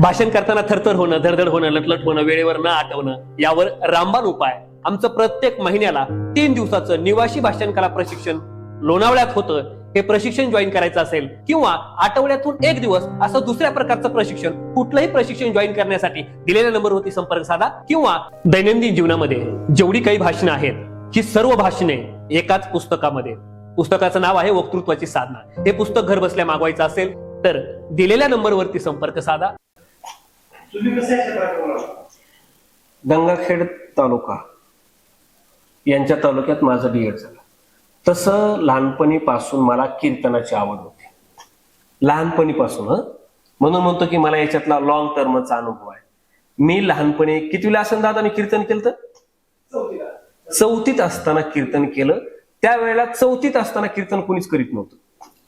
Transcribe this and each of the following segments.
भाषण करताना थरथर होणं धडधड होणं लटलट होणं वेळेवर न आठवणं यावर रामबाण उपाय. आमचं प्रत्येक महिन्याला तीन दिवसाचं निवासी भाषण कला प्रशिक्षण लोणावळ्यात होतं. हे प्रशिक्षण जॉईन करायचं असेल किंवा आठवड्यातून एक दिवस असं दुसऱ्या प्रकारचं प्रशिक्षण कुठलंही प्रशिक्षण जॉईन करण्यासाठी दिलेल्या नंबरवरती संपर्क साधा किंवा दैनंदिन जीवनामध्ये जेवढी काही भाषणं आहेत ही सर्व भाषणे एकाच पुस्तकामध्ये. पुस्तकाचं नाव आहे वक्तृत्वाची साधना. हे पुस्तक घर बसल्या मागवायचं असेल तर दिलेल्या नंबरवरती संपर्क साधा? गंगाखेड तालुका. यांच्या तालुक्यात माझं डीएड झालं. तसं लहानपणीपासून मला कीर्तनाची आवड होती. लहानपणीपासून हं? म्हणून म्हणतो की मला याच्यातला लॉंग टर्मचा अनुभव आहे. मी लहानपणी कितवीला असेल दादा मी कीर्तन केलं तर. चौथीत असताना कीर्तन केलं. त्यावेळेला चौथीत असताना कीर्तन कोणीच करीत नव्हतं.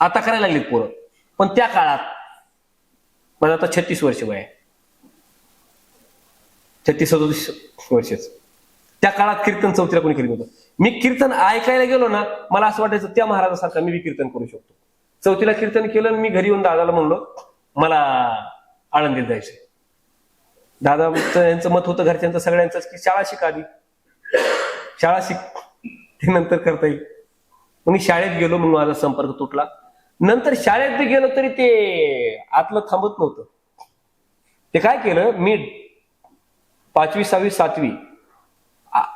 आता करायला लागलेत पोरं. पण त्या काळात मला आता छत्तीस वर्ष वय आहे. छत्तीस सदोतीस वर्षच. त्या काळात कीर्तन चौथीला कोणी केलं होतं मी कीर्तन ऐकायला गेलो ना मला असं वाटायचं त्या महाराजासारखा मी कीर्तन करू शकतो. चौथीला कीर्तन केलं आणि मी घरी येऊन दादाला म्हणलो मला आळंदीत जायचंय. दादा यांचं मत होतं घरच्यांचं सगळ्यांचंच की शाळा शिक आधी. शाळा शिक ते नंतर करता येईल. मग मी शाळेत गेलो मग माझा संपर्क तुटला. नंतर शाळेत बी गेलो तरी ते आतलं थांबत नव्हतं. ते काय केलं? मी पाचवी सहावी सातवी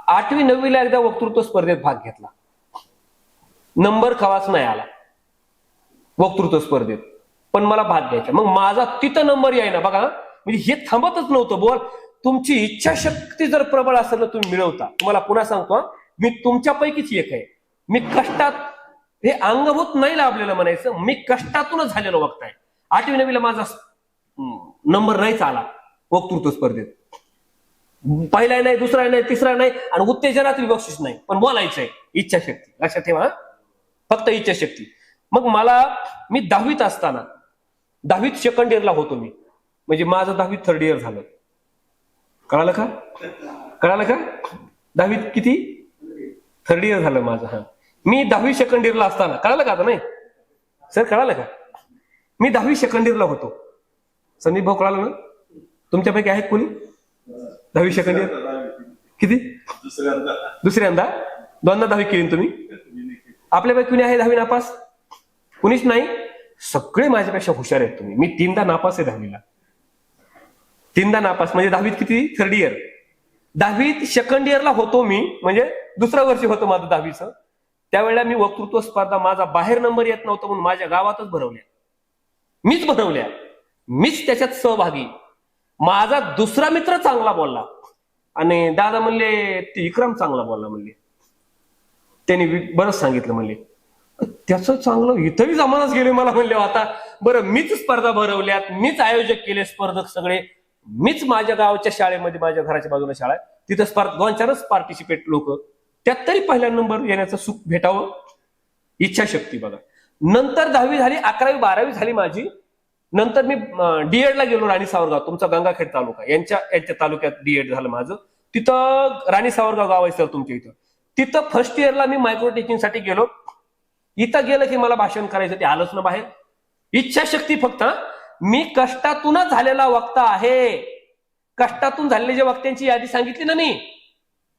आठवी नववीला एकदा वक्तृत्व स्पर्धेत भाग घेतला. नंबर खवाच नाही आला. वक्तृत्व स्पर्धेत. पण मला भाग घ्यायचा. मग माझा तिथं नंबर यायना बघा म्हणजे हे थांबतच नव्हतं बोल. तुमची इच्छाशक्ती जर प्रबळ असेल तुम्ही मिळवता. तुम्हाला पुन्हा सांगतो मी तुमच्यापैकीच एक आहे. मी कष्टात हे अंगभूत नाही लाभलेलं म्हणायचं मी कष्टातूनच झालेलो वक्ता आहे आठवी नवीला माझा नंबर नाहीच आला. वक्तृत्व स्पर्धेत. पहिला नाही दुसरा नाही तिसरा नाही आणि उत्तेजनात बक्षीस नाही. पण बोलायचंय इच्छाशक्ती. लक्षात ठेवा फक्त इच्छाशक्ती. मग मला मी दहावीत असताना दहावीत सेकंड इयरला होतो मी. म्हणजे माझं दहावीत थर्ड इयर झालं. कळालं का? कळालं का? दहावीत किती? थर्ड इयर झालं माझं हा. मी दहावी सेकंड इयरला असताना कळालं का आता नाही? सर कळालं का? मी दहावी सेकंड इयरला होतो संदीप भाऊ कळालं ना? तुमच्यापैकी आहेत कोणी? दहावी सेकंड इयर किती? दुसऱ्यांदा. दोनदा दहावी केली तुम्ही? आपल्यापैकी कुणी आहे दहावी नापास? कुणीच नाही? सगळे माझ्यापेक्षा हुशार आहेत तुम्ही. मी तीनदा नापास आहे दहावीला. तीनदा नापास. म्हणजे दहावीत किती? थर्ड इयर दहावीत सेकंड इयरला होतो मी. म्हणजे दुसरं वर्ष होतं माझं दहावीचं. त्यावेळेला मी वक्तृत्व स्पर्धा माझा बाहेर नंबर येत नव्हता म्हणून माझ्या गावातच भरवल्या. मीच भरवल्या. मीच त्याच्यात सहभागी. माझा दुसरा मित्र चांगला बोलला. आणि दादा म्हणले ते विक्रम चांगला बोलला म्हणले. त्यांनी बरंच सांगितलं म्हणले. त्याचं चांगलं इथंही जमानाच गेले मला म्हणले हो आता. बरं मीच स्पर्धा भरवल्यात. मीच आयोजक केले स्पर्धक सगळे. मीच माझ्या गावच्या शाळेमध्ये माझ्या घराच्या बाजूला शाळा आहे. तिथं स्पर्धा दोन चारच पार्टिसिपेट लोक त्यात तरी पहिला नंबर येण्याचं सुख भेटावं इच्छाशक्ती बघा. नंतर दहावी झाली अकरावी बारावी झाली माझी. नंतर मी डीएडला गेलो राणी सावरगाव तुमचा गंगाखेड तालुका. यांच्या यांच्या तालुक्यात डीएड झालं माझं. तिथं राणी सावरगाव गाव आहे सर तुमच्या इथं. तिथं फर्स्ट इयरला मी मायक्रो टीचिंगसाठी गेलो. इथं गेलं की मला भाषण करायचं ते आलंच ना बाहेर. इच्छाशक्ती फक्त मी कष्टातूनच झालेला वक्ता आहे. कष्टातून झालेल्या वक्त्यांची यादी सांगितली ना मी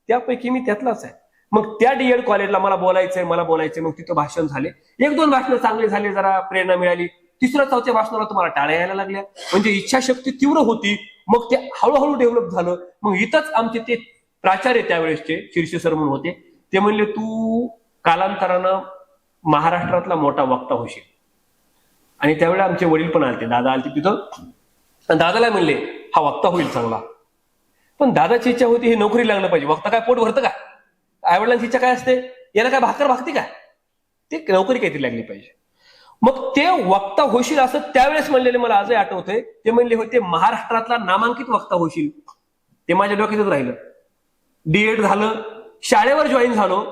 त्यापैकी मी त्यातलाच आहे. मग त्या डीएड कॉलेजला मला बोलायचंय मला बोलायचंय मग तिथं भाषण झाले. एक दोन भाषणं चांगले झाले जरा प्रेरणा मिळाली. तिसऱ्या चौथ्या भाषणाला तुम्हाला टाळ्या यायला लागल्या. म्हणजे इच्छाशक्ती तीव्र होती. मग ते हळूहळू डेव्हलप झालं. मग इथंच आमचे ते प्राचार्य त्यावेळेसचे शीर्ष सर म्हणून होते ते म्हणले तू कालांतरानं महाराष्ट्रातला मोठा वक्ता होशील. आणि त्यावेळेला आमचे वडील पण आलते. दादा आलते तिथं. दादाला म्हणले हा वक्ता होईल चांगला. पण दादाची इच्छा होती हे नोकरी लागलं पाहिजे. वक्ता काय पोट भरतं का? आईवडिलांची इच्छा काय असते? याला काय भाकर भागते का? ते नोकरी काहीतरी लागली पाहिजे. मग ते वक्ता होशील असं त्यावेळेस म्हणलेले मला आजही आठवतंय. ते म्हणले होते महाराष्ट्रातला नामांकित वक्ता होशील. ते माझ्या डोक्यातच राहिलं. डीएड झालं. शाळेवर जॉईन झालो.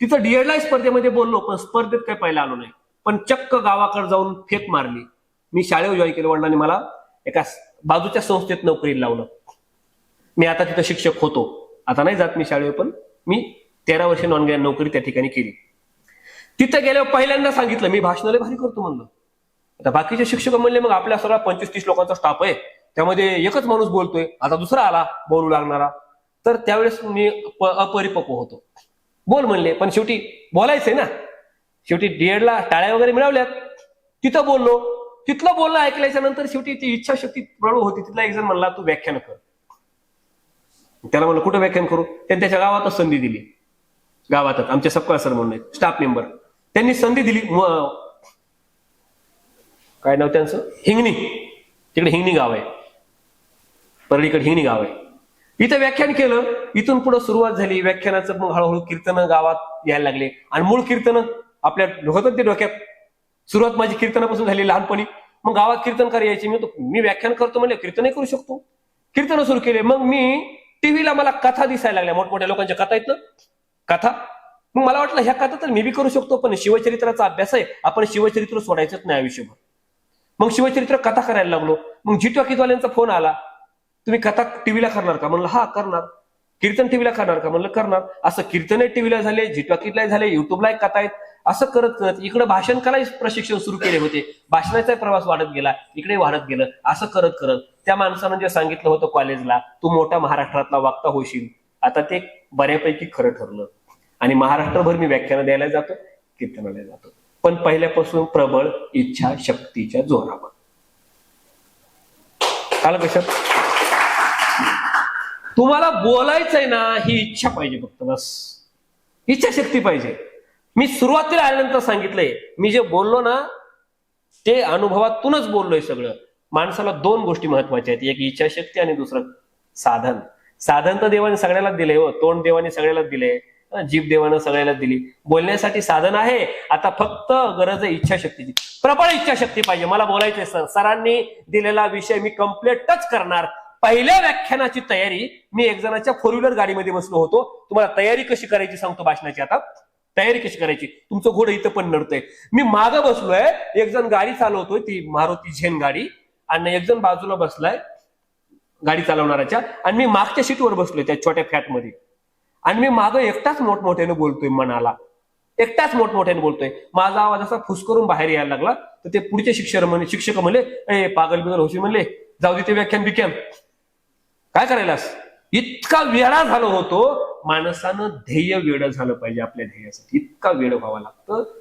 तिथं डीएडला स्पर्धेमध्ये बोललो पण स्पर्धेत काही पाहिलं आलो नाही. पण चक्क गावाकडे जाऊन फेक मारली. मी शाळेवर जॉईन केलं वडिलांनी मला. एका बाजूच्या संस्थेत नोकरीला लावलं. मी आता तिथं शिक्षक होतो. आता नाही जात मी शाळेवर पण मी तेरा वर्ष नॉन नोकरी त्या ठिकाणी केली. तिथं गेल्यावर पहिल्यांदा सांगितलं मी भाषणाला भारी करतो म्हणलं. आता बाकीचे शिक्षक म्हणले मग आपल्या सगळा पंचवीस तीस लोकांचा स्टाफ आहे. त्यामध्ये एकच माणूस बोलतोय. आता दुसरा आला बोलू लागणारा. तर त्यावेळेस मी अपरिपक्व होतो. बोल म्हणले पण शेवटी बोलायचंय ना. शेवटी डीएडला ला टाळ्या वगैरे मिळवल्यात. तिथं बोललो. तिथलं बोलणं ऐकल्याच्या नंतर शेवटी ती इच्छाशक्ती प्रबळ होती. तिथला एक जण म्हणला तू व्याख्यान कर. त्याला म्हणलं कुठं व्याख्यान करू? त्यांनी त्याच्या गावातच संधी दिली. गावातच आमचे सपकाळ सर म्हणून स्टाफ मेंबर त्यांनी संधी दिली काय नाव त्यांचं? हिंगणी. तिकडे हिंगणी गाव आहे. परळीकडे हिंगणी गाव आहे. इथं व्याख्यान केलं इथून पुढे सुरुवात झाली. व्याख्यानाचं मग हळूहळू कीर्तन गावात यायला लागले. आणि मूळ कीर्तन आपल्या होतं ते डोक्यात. सुरुवात माझी कीर्तनापासून झाली लहानपणी. मग गावात कीर्तनकार यायचे. मी तो मी व्याख्यान करतो म्हणजे कीर्तनही करू शकतो. कीर्तन सुरू केले. मग मी टीव्हीला मला कथा दिसायला लागल्या मोठमोठ्या लोकांच्या कथा आहेत ना? कथा? मग मला वाटलं ह्या कथा तर मी बी करू शकतो पण शिवचरित्राचा अभ्यास आहे आपण शिवचरित्र सोडायचंच नाही आयुष्यभर. मग शिवचरित्र कथा करायला लागलो मग जी टॉकीजवाल्यांचा फोन आला तुम्ही कथा टीव्हीला करणार का? म्हणलं हा करणार. कीर्तन टीव्हीला करणार का? म्हणलं करणार. असं कीर्तन टीव्हीला झाले झिटॉकीला झाले युट्यूबला एक कथा आहेत. असं करत करत इकडे भाषण कला प्रशिक्षण सुरू केले होते. भाषणाचा प्रवास वाढत गेला इकडे वाढत गेलं असं करत करत त्या माणसानं जे सांगितलं होतं कॉलेजला तू मोठा महाराष्ट्रातला वागता होशील. आता ते बऱ्यापैकी खरं ठरलं. आणि महाराष्ट्रभर मी व्याख्यानं द्यायला जातो कीर्तनाला जातो. पण पहिल्यापासून प्रबळ इच्छा शक्तीच्या जोरावर. आलं कशात तुम्हाला बोलायचंय ना ही इच्छा पाहिजे फक्त बस. इच्छाशक्ती पाहिजे. मी सुरुवातीला आल्यानंतर सांगितलंय. मी जे बोललो ना ते अनुभवातूनच बोललोय सगळं. माणसाला दोन गोष्टी महत्त्वाच्या आहेत. एक इच्छाशक्ती आणि दुसरं साधन. साधन तर देवाने सगळ्यालाच दिले हो. तोंड देवाने सगळ्यालाच दिले जीभ देवानं सगळ्यालाच दिली. बोलण्यासाठी साधन आहे. आता फक्त गरज आहे इच्छाशक्तीची. प्रबळ इच्छाशक्ती पाहिजे. मला बोलायचंय सर. सरांनी दिलेला विषय मी कम्प्लीटच करणार. पहिल्या व्याख्यानाची तयारी मी एक जणाच्या फोर व्हीलर गाडीमध्ये बसलो होतो. तुम्हाला तयारी कशी करायची सांगतो भाषणाची आता. तयारी कशी करायची? तुमचं घोडं इथं पण नडतंय. मी मागं बसलोय. एक जण गाडी चालवतोय ती मारुती झेन गाडी. आणि एक जण बाजूला बसलाय गाडी चालवणाऱ्याच्या. आणि मी मागच्या सीटवर बसलोय त्या छोट्या फॅटमध्ये आणि मी मागं एकटाच मोठमोठ्याने बोलतोय मनाला. एकटाच मोठमोठ्याने बोलतोय. माझा आवाज असा फुसकरून बाहेर यायला लागला. तर ते पुढचे शिक्षक म्हणे शिक्षक म्हणले ए पागल बिगल होशी म्हणले. जाऊ दे ते व्याख्यान बिख्यान काय करायलास? इतका वेळा झालो होतो. माणसानं ध्येय वेळ झालं पाहिजे आपल्या ध्येयासाठी. इतका वेळ व्हावा लागतं.